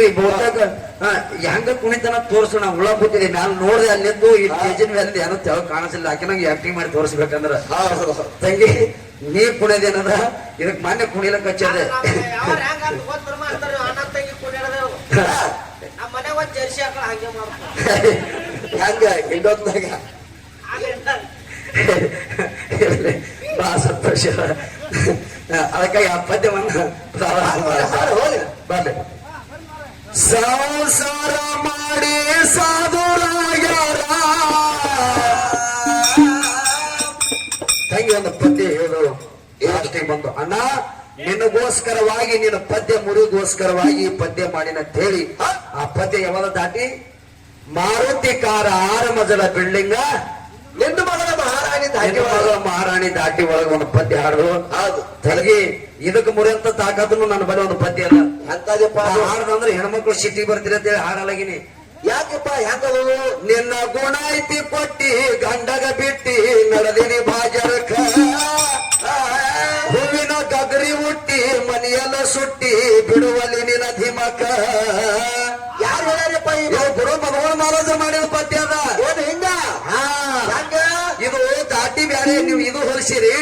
ಇರ್ಬೇಕ್ರಿ ಬಹುತೇಕ ಹಾ, ಹೆಂಗ ಕುಣಿತನ ತೋರ್ಸೋಣ ಹುಳ ಕೂತಿದೆ ನಾನು ನೋಡ್ದೆ ಅಲ್ಲಿದ್ದು ಈ ಸ್ಟೇಜಿನ ಮೇಲೆ ಏನೋ ತೆಳ ಕಾಣಿಸಿಲ್ಲ ಆಕೆ ನಂಗೆ ಆಕ್ಟಿಂಗ್ ಮಾಡಿ ತೋರಿಸ್ಬೇಕಂದ್ರ. ಹೌದು ತಂಗಿ ನೀ ಕುಣಿದೇನದ? ಇದಕ್ ಮಾನ್ಯ ಕುಣಿಲಕ್ ಹಚ್ಚದೆ ಹೆಂಗ ಬಹಳ ಸಂತೋಷ. ಅದಕ್ಕಾಗಿ ಆ ಪದ್ಯವನ್ನ. ಬರ್ಲಿ. ಸಂಸಾರ ಮಾಡಿ ಸಾಧುರಾಗ್ಯಾರ. ತಂಗಿ ಒಂದು ಪದ್ಯ ಹೇಳು. ಯಾಕೆ ಬಂದು, ಅಣ್ಣ, ನಿನಗೋಸ್ಕರವಾಗಿ, ನಿನ್ನ ಪದ್ಯ ಮುರಿಗೋಸ್ಕರವಾಗಿ ಪದ್ಯ ಮಾಡಿನ ಅಂತ ಹೇಳಿ ಆ ಪದ್ಯ ಯಾವಾಗ ದಾಟಿ? ಮಾರುತಿ ಕಾರ ಆರು ಮಜಲ ಬಿಲ್ಡಿಂಗ್ ನಿನ್ನ ದಾಟಿ ಮಹಾರಾಣಿ ದಾಟಿ ಒಳಗ ಒಂದು ಪದ್ಯ ಹಾಡು ಹೌದು. ತಂಗಿ ಇದಕ್ಕೆ ಮುರಿಯಂತ ತಾಕತ್ತನು ನನ್ನ ಬಳಿ ಒಂದು ಪದ್ಯ ಅಲ್ಲ ಅಂತದಪ್ಪ ಹಾಡದಂದ್ರೆ ಹೆಣ್ಮಕ್ಳು ಸಿಟಿ ಬರ್ತೀರ ಅಂತ ಹೇಳಿ ಹಾಡಲಾಗಿನಿ. ಯಾಕಪ್ಪ ಹೆಂಗದು ನಿನ್ನ ಗುಣ ಐತಿ ಕೊಟ್ಟಿ ಗಂಡಗ ಬಿಟ್ಟಿ ನಡೆದಿನಿ ಬಾಜರಕ ಹೂವಿನ ಗಗರಿ ಹುಟ್ಟಿ ಮನೆಯೆಲ್ಲ ಸುಟ್ಟಿ ಬಿಡುವಲ್ಲಿ ನಿನ್ನ ಧಿಮಕ. ಯಾರು ಹೇಳಪ್ಪ ಇದು ಗುರು ಭಗವಾನ್ ಮಾರಾಜ ಮಾಡಿದ ಪದ್ಯ ಅದ ಏನ್ ಹಿಂಗ ಹಾ. ಹೆಂಗ ಇದು ದಾಟಿ ಬ್ಯಾರೆ ನೀವು ಇದು ಹೊಲಿಸಿರಿ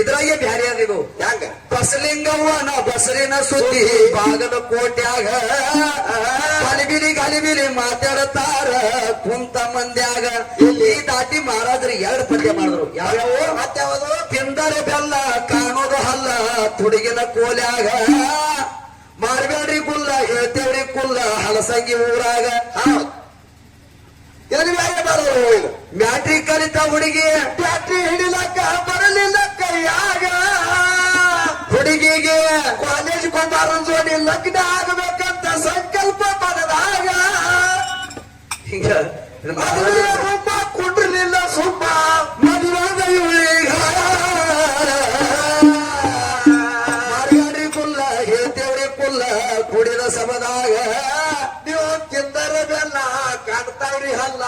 ಇದ್ರಾಗೆ ಬ್ಯಾರೆ ಅದ ಇದು. ಹೆಂಗ ಬಸಲಿಂಗವ್ವನ ಬಸರಿನ ಸುದ್ದಿ. ಬಾಗಲ ಕೋಟ್ಯಾಗ ಗಲಿಬಿಲಿ ಗಲಿಬಿಲಿ ಮಾತಾಡತಾರ. ಕುಂತ ಮಂದ್ಯಾಗ ಇಲ್ಲಿ ದಾಟಿ ಮಹಾರಾಜರು ಎರಡು ಪದ್ಯ ಮಾಡಿದ್ರು. ಯಾವ್ಯಾವ? ಮತ್ತೆ ಯಾವುದು ತಿಂದರೆ ಬೆಲ್ಲ ಕಾಣೋದು ಹಲ್ಲ ತುಡುಗಿನ ಕೋಲ್ಯಾಗ ಮಾರ್ಬೇಡ್ರಿ ಕುಲ್ಲ ಹೇಳ್ತೇವ್ರಿ ಕುಲ್ಲ ಹಲಸಂಗಿ ಊರಾಗ. ಎಲ್ಲಿ ಬ್ಯಾರೆ ಮಾಡೋದು ಇದು ಮ್ಯಾಟ್ರಿಕ್ ಕಲಿತ ಹುಡುಗಿ. ಬ್ಯಾಟ್ರಿ ಹಿಡಿಲಕ್ಕ ಬರಲಿಲ್ಲ ಕೈಯಾಗ ಹುಡುಗಿಗೆ ಕಾಲೇಜ್ ಕುಮಾರ ಜೋಡಿ ಲಗ್ನ ಆಗಬೇಕಂತ ಸಂಕಲ್ಪ ಪಡೆದಾಗ ಹಿಂಗ ಕುಲ್ಲ ಕುಡಿದ ಸಮದಾಗ ನೀವು ತಿಂದರ ಬೆಲ್ಲ ಕಾಣ್ತಾವ್ರಿ ಹಲ್ಲ.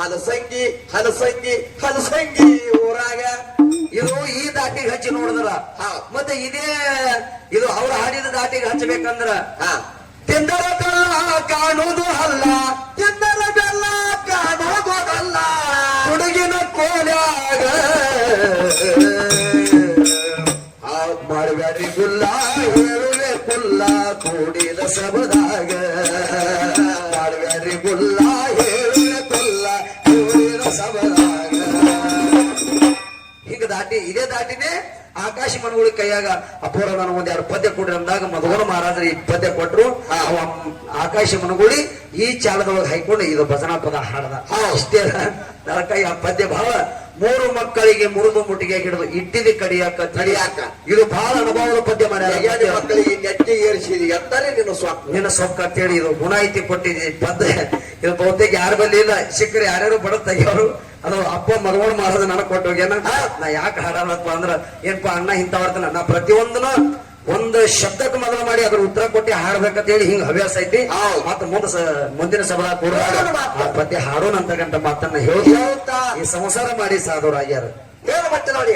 ಹಲಸಂಗಿ ಹಲಸಂಗಿ ಹಲಸಂಗಿ ಊರಾಗ. ಇದು ಈ ದಾಟಿಗೆ ಹಚ್ಚಿ ನೋಡಿದ್ರ. ಮತ್ತೆ ಇದೇ ಇದು ಅವ್ರ ಹಾಡಿದ ದಾಟಿಗೆ ಹಚ್ಚಬೇಕಂದ್ರ. ತಿಂದರ ಬೆಲ್ಲ ಕಾಣುವುದು ಹಲ್ಲ. ತಿಂದರ ಬೆಲ್ಲ ಕಾಣುವುದಲ್ಲ ಹುಡುಗಿನ ಕೋಲ್ಯಾಗ. ಮಾಡಬೇಡಿ ಗುಲ್ಲ ಕುಲ್ಲ ಕೂಡಿದ ಸಬದಾಗ ಮಾಡಬೇಡ್ರಿ ಗುಲ್ಲ ಹೇಳಿದ ಕೊಲ್ಲ ಕೂಡಿದ ಸಬದಾಗ ಹಿಂಗ ದಾಟಿ ಇದೇ ದಾಟಿನೇ ಆಕಾಶ ಮನಗುಳಿ ಕೈಯಾಗ ಅಪೂರ್ವ ನಾನು ಒಂದ್ ಎರಡು ಪದ್ಯ ಕೊಡ್ರಿ ಅಂದಾಗ ಮಧುವನ ಮಹಾರಾಜರು ಈ ಪದ್ಯ ಕೊಟ್ರು. ಅವ ಆಕಾಶ ಮನಗುಳಿ ಈ ಚಾಲದೊಳಗೆ ಹೈಕೊಂಡು ಇದು ಭಜನಾ ಪದ ಹಾಡದ ಅಷ್ಟೇ ನರಕಾಯಿ ಆ ಪದ್ಯ ಭಾವ ಮೂರು ಮಕ್ಕಳಿಗೆ ಮುರಿದು ಮುಟ್ಟಿಗೆ ಹಿಡಿದು ಇಟ್ಟಿದೆ ಕಡಿಯಾಕ ಕಡಿಯಾಕ. ಇದು ಬಹಳ ಅನುಭವದ ಪದ್ಯ ಮಾಡ್ಯಾರ ಮಕ್ಕಳಿಗೆ ನೆಟ್ಟಿ ಏರಿಸಿದಿ ಎಂದರೆ ನಿನ್ನ ಸ್ವಾಮಿ ನಿನ್ನ ಸೊಕ್ಕ ಅಂತೇಳಿ ಇದು ಗುಣ ಐತಿ ಪದ್ಯ. ಪದ ಇದು ಬಹುತೇಕ ಯಾರು ಬಲ್ಲಿ ಇಲ್ಲ. ಸಿಕ್ಕರೆ ಯಾರ್ಯಾರು ಬಡ ತೆಗಿಯೋರು ಅದು ಅಪ್ಪ ಮಗವಣ ಮಾಡೋದು ನನಗ್ ಕೊಟ್ಟು ಹೋಗ್ಯಾನ ನಾ ಯಾಕೆ ಹಾಡಲ್ಲಪ್ಪ ಅಂದ್ರ ಏನಪ್ಪ ಅಣ್ಣ ಇಂತ ಬರ್ತಾನ ನಾ ಪ್ರತಿಯೊಂದನು ಒಂದು ಶಬ್ದಕ್ಕೆ ಮೊದಲು ಮಾಡಿ ಅದ್ರ ಉತ್ತರ ಕೊಟ್ಟು ಹಾಡ್ಬೇಕಂತ ಹೇಳಿ ಹಿಂಗ್ ಹವ್ಯಾಸ ಐತಿ. ಮತ್ತೆ ಮುಂದ ಮುಂದಿನ ಸಭಾ ಕೂಡ ಪ್ರತಿ ಹಾಡೋಣ. ಅಂತಕ್ಕಂಥ ಮಾತನ್ನ ಹೇಳಿ ಈ ಸಂಸಾರ ಮಾಡಿ ಸಾಧುರಾಗ್ಯಾರ. ಹೇಳ ಮತ್ತೆ ನೋಡಿ